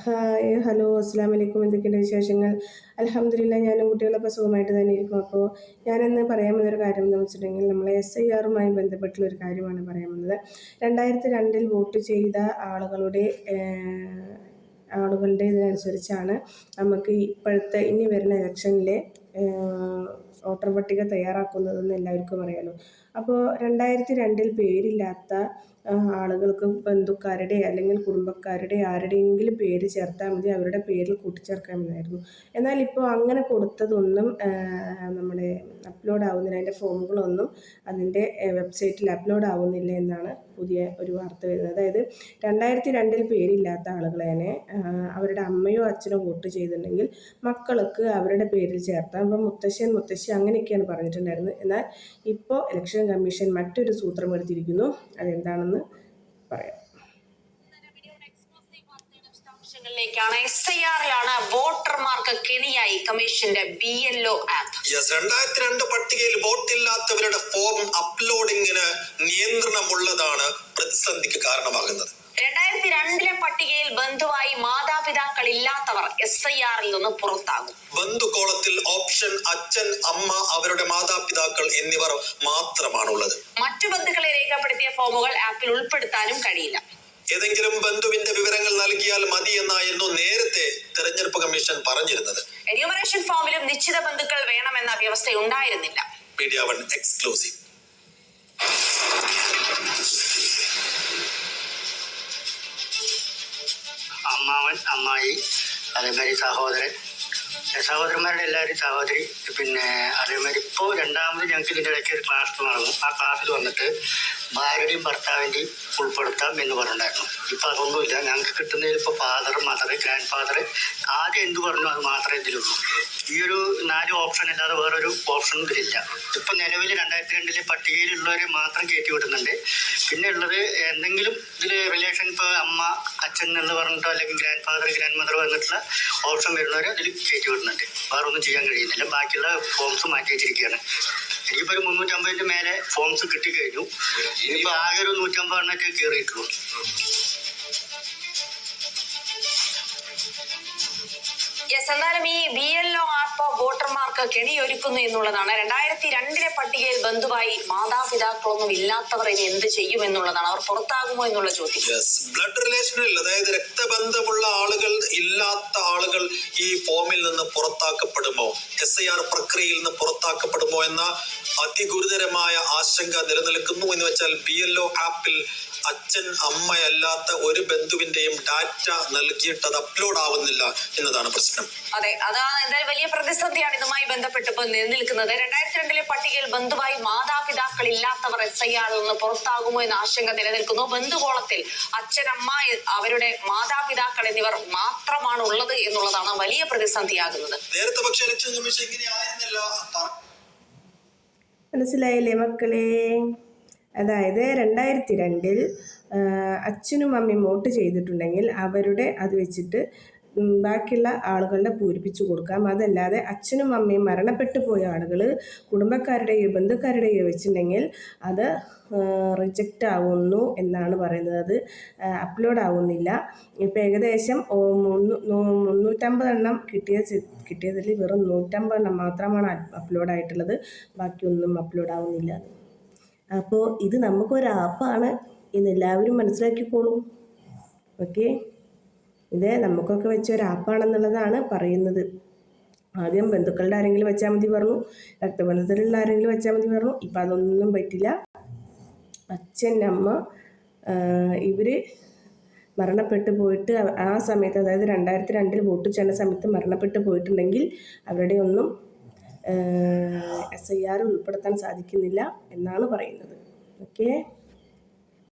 Hi hello അസ്സാം വലൈക്കും എന്തൊക്കെയുണ്ട് വിശേഷങ്ങൾ? അലഹമ്മദില്ല ഞാനും കുട്ടികളൊക്കെ സുഖമായിട്ട് തന്നെ ഇരിക്കും അപ്പോൾ ഞാനിന്ന് പറയാൻ വന്നൊരു കാര്യം എന്ന് വെച്ചിട്ടുണ്ടെങ്കിൽ നമ്മൾ എസ് ഐ ആറുമായി ബന്ധപ്പെട്ടുള്ള ഒരു കാര്യമാണ് പറയാൻ വന്നത്. രണ്ടായിരത്തി രണ്ടിൽ വോട്ട് ചെയ്ത ആളുകളുടെ ആളുകളുടെ ഇതിനനുസരിച്ചാണ് നമുക്ക് ഇപ്പോഴത്തെ ഇനി വരുന്ന ഇലക്ഷനിലെ വോട്ടർ പട്ടിക തയ്യാറാക്കുന്നതെന്ന് എല്ലാവർക്കും അറിയാലോ. അപ്പോൾ രണ്ടായിരത്തി രണ്ടിൽ പേരില്ലാത്ത ആളുകൾക്ക് ബന്ധുക്കാരുടെ അല്ലെങ്കിൽ കുടുംബക്കാരുടെ ആരുടെയെങ്കിലും പേര് ചേർത്താൽ മതി അവരുടെ പേരിൽ കൂട്ടിച്ചേർക്കാമെന്നായിരുന്നു. എന്നാൽ ഇപ്പോൾ അങ്ങനെ കൊടുത്തതൊന്നും നമ്മുടെ അപ്ലോഡ് ആവുന്നില്ല അതിന്റെ ഫോമുകളൊന്നും അതിന്റെ വെബ്സൈറ്റിൽ അപ്ലോഡ് ആവുന്നില്ല എന്നാണ് പുതിയ ഒരു വാർത്ത വരുന്നത്. അതായത് രണ്ടായിരത്തി രണ്ടിൽ പേരില്ലാത്ത ആളുകളെ അവരുടെ അമ്മയോ അച്ഛനോ വോട്ട് ചെയ്തിട്ടുണ്ടെങ്കിൽ മക്കൾക്ക് അവരുടെ പേരിൽ ചേർത്താം. ഇപ്പം മുത്തശ്ശൻ മുത്തശ്ശി അങ്ങനെയൊക്കെയാണ് പറഞ്ഞിട്ടുണ്ടായിരുന്നത്. എന്നാൽ ഇപ്പോൾ ഇലക്ഷൻ കമ്മീഷൻ മറ്റൊരു സൂത്രം എടുത്തിരിക്കുന്നു. അതെന്താണെന്ന് പറയാം. എസ് ഐ ആറിലാണ് വോട്ടർമാർക്ക് കെണിയായി കമ്മീഷന്റെ ബി എൽ ഒ ആപ്പ് യെസ് രണ്ടായിരത്തി രണ്ട് പട്ടികയിൽ വോട്ടില്ലാത്തവരുടെ ഫോം അപ്ലോഡിംഗിന് നിയന്ത്രണമുള്ളതാണ് പ്രതിസന്ധിക്ക് കാരണമാകുന്നത്. രണ്ടായിരത്തി രണ്ടിലെ പട്ടികയിൽ ബന്ധുവായി മാതാപിതാക്കൾ ഇല്ലാത്തവർ എസ് ഐ ആറിൽ നിന്ന് പുറത്താകും. ബന്ധുക്കോളത്തിൽ ഓപ്ഷൻ അച്ഛൻ അമ്മ അവരുടെ മാതാപിതാക്കൾ എന്നിവർ മാത്രമാണുള്ളത്. മറ്റു ബന്ധുക്കളെ രേഖപ്പെടുത്തിയ ഫോമുകൾ ആപ്പിൽ ഉൾപ്പെടുത്താനും കഴിയില്ല. ഏതെങ്കിലും ബന്ധുവിന്റെ വിവരങ്ങൾ നൽകിയാൽ മതി എന്നായിരുന്നു നേരത്തെ തെരഞ്ഞെടുപ്പ് കമ്മീഷൻ പറഞ്ഞിരുന്നത്. എന്യൂമറേഷൻ ഫോമിലും നിശ്ചിത ബന്ധുക്കൾ വേണമെന്ന വ്യവസ്ഥ ഉണ്ടായിരുന്നില്ല മീഡിയ വൺ എക്സ്ക്ലൂസീവ്. അമ്മാവൻ അമ്മായി അതേമാതിരി സഹോദരൻ. സഹോദരന്മാരുടെ എല്ലാവരും സഹോദരി പിന്നെ അതേമാതിരി ഇപ്പോൾ രണ്ടാമത് ഞങ്ങൾക്ക് ഇതിന്റെ ഇടയ്ക്ക് ഒരു ക്ലാസ് നടന്നു ആ ക്ലാസ്സിൽ വന്നിട്ട് ഭാര്യയുടെയും ഭർത്താവിന്റെയും ഉൾപ്പെടുത്താം എന്ന് പറഞ്ഞിട്ടുണ്ടായിരുന്നു. ഇപ്പം അതൊന്നുമില്ല. ഞങ്ങൾക്ക് കിട്ടുന്നതിൽ ഇപ്പോൾ ഫാദർ മദർ ഗ്രാൻഡ് ഫാദർ ആദ്യം എന്ത് പറഞ്ഞു അത് മാത്രമേ ഇതിലുള്ളൂ ഈ ഒരു നാല് ഓപ്ഷൻ അല്ലാതെ വേറൊരു ഓപ്ഷനും ഇതിലില്ല. ഇപ്പം നിലവിൽ രണ്ടായിരത്തി രണ്ടിലെ പട്ടികയിലുള്ളവരെ മാത്രം കയറ്റി വിടുന്നുണ്ട്. പിന്നെ ഉള്ളത് എന്തെങ്കിലും ഇതിൽ അച്ഛൻ എന്ന് പറഞ്ഞിട്ടോ അല്ലെങ്കിൽ ഗ്രാൻഡ് ഫാദർ ഗ്രാൻഡ് മദർ വന്നിട്ടുള്ള ഓപ്ഷൻ വരുന്നവരെ അതിൽ കയറ്റി വിടുന്നുണ്ട്. വേറെ ഒന്നും ചെയ്യാൻ കഴിയുന്നില്ല. ബാക്കിയുള്ള ഫോംസ് മാറ്റി വെച്ചിരിക്കുകയാണ്. ഇനിയിപ്പോൾ ഒരു മുന്നൂറ്റമ്പതിന്റെ മേലെ ഫോംസ് കിട്ടിക്കഴിഞ്ഞു. ഇനിയിപ്പോൾ ആകെ ഒരു നൂറ്റമ്പത് എണ്ണൊക്കെ കയറിയിട്ടുള്ളൂ യെസ് എന്നാലും ഈ ബി എൽ ആപ്പ് വോട്ടർമാർക്ക് കെണിയൊരുക്കുന്നു എന്നുള്ളതാണ്. രണ്ടായിരത്തി രണ്ടിലെ പട്ടികയിൽ ബന്ധുവായി മാതാപിതാക്കളൊന്നും ഇല്ലാത്തവർ ഇനി എന്ത് ചെയ്യും എന്നുള്ളതാണ്. അവർ പുറത്താകുമോ എന്നുള്ള ചോദ്യം. ബ്ലഡ് റിലേഷനിൽ അതായത് രക്തബന്ധമുള്ള ആളുകൾ ഇല്ലാത്ത ആളുകൾ ഈ ഫോമിൽ നിന്ന് പുറത്താക്കപ്പെടുമോ? എസ് ഐ ആർ പ്രക്രിയയിൽ നിന്ന് പുറത്താക്കപ്പെടുമോ എന്ന അതിഗുരുതരമായ ആശങ്ക നിലനിൽക്കുന്നു എന്ന് വെച്ചാൽ ബി എൽ ഒ ആപ്പിൽ അച്ഛൻ അമ്മയല്ലാത്ത ഒരു ബന്ധുവിന്റെയും ഡാറ്റ നൽകിയിട്ട് അത് അപ്ലോഡ് ആവുന്നില്ല എന്നതാണ് പ്രശ്നം. അതെ അതാണ് എന്തായാലും വലിയ പ്രതിസന്ധിയാണ് ഇതുമായി ബന്ധപ്പെട്ട് ഇപ്പോൾ നിലനിൽക്കുന്നത്. രണ്ടായിരത്തി രണ്ടിലെ പട്ടികയിൽ ബന്ധുവായി മാതാപിതാക്കൾ ഇല്ലാത്തവർ എസ് ഐ ആറിൽ നിന്ന് പുറത്താകുമോ എന്ന ആശങ്ക നിലനിൽക്കുന്നു. ബന്ധുകോളത്തിൽ അച്ഛനമ്മ അവരുടെ മാതാപിതാക്കൾ എന്നിവർ മാത്രമാണ് ഉള്ളത് എന്നുള്ളതാണ് വലിയ പ്രതിസന്ധിയാകുന്നത്. നേരത്തെ പക്ഷേ ഇലക്ഷൻ കമ്മീഷൻ ഇങ്ങനെ ആയിരുന്നില്ല. പറ- മനസ്സിലായില്ലേ മക്കളെ? അതായത് രണ്ടായിരത്തി രണ്ടിൽ അച്ഛനും അമ്മയും വോട്ട് ചെയ്തിട്ടുണ്ടെങ്കിൽ അവരുടെ അത് വെച്ചിട്ട് ബാക്കിയുള്ള ആളുകളുടെ പൂരിപ്പിച്ചു കൊടുക്കാം. അതല്ലാതെ അച്ഛനും അമ്മയും മരണപ്പെട്ടു പോയ ആളുകൾ കുടുംബക്കാരുടെയോ ബന്ധുക്കാരുടെയോ വെച്ചിട്ടുണ്ടെങ്കിൽ അത് റിജക്റ്റ് ആവുന്നു എന്നാണ് പറയുന്നത്. അത് അപ്ലോഡ് ആവുന്നില്ല. ഇപ്പം ഏകദേശം മുന്നൂറ്റമ്പത് എണ്ണം കിട്ടിയ കിട്ടിയതിൽ വെറും നൂറ്റമ്പതെണ്ണം മാത്രമാണ് അപ്ലോഡ് ആയിട്ടുള്ളത്. ബാക്കിയൊന്നും അപ്ലോഡ് ആവുന്നില്ല. അപ്പോൾ ഇത് നമുക്കൊരു ആപ്പാണ് എന്ന് എല്ലാവരും മനസ്സിലാക്കിക്കോളും. ഓക്കെ ഇത് നമുക്കൊക്കെ വെച്ച ഒരു ആപ്പാണെന്നുള്ളതാണ് പറയുന്നത്. ആദ്യം ബന്ധുക്കളുടെ ആരെങ്കിലും വെച്ചാൽ മതി പറഞ്ഞു. രക്തബന്ധത്തിലുള്ള ആരെങ്കിലും വെച്ചാൽ മതി പറഞ്ഞു. ഇപ്പം അതൊന്നും പറ്റില്ല. അച്ഛൻ അമ്മ ഇവർ മരണപ്പെട്ടു പോയിട്ട് ആ സമയത്ത് അതായത് രണ്ടായിരത്തി രണ്ടിൽ വോട്ട് ചെയ്യുന്ന സമയത്ത് മരണപ്പെട്ടു പോയിട്ടുണ്ടെങ്കിൽ അവരുടെ ഒന്നും എസ് ഐ ആർ ഉൾപ്പെടുത്താൻ സാധിക്കുന്നില്ല എന്നാണ് പറയുന്നത്. ഓക്കെ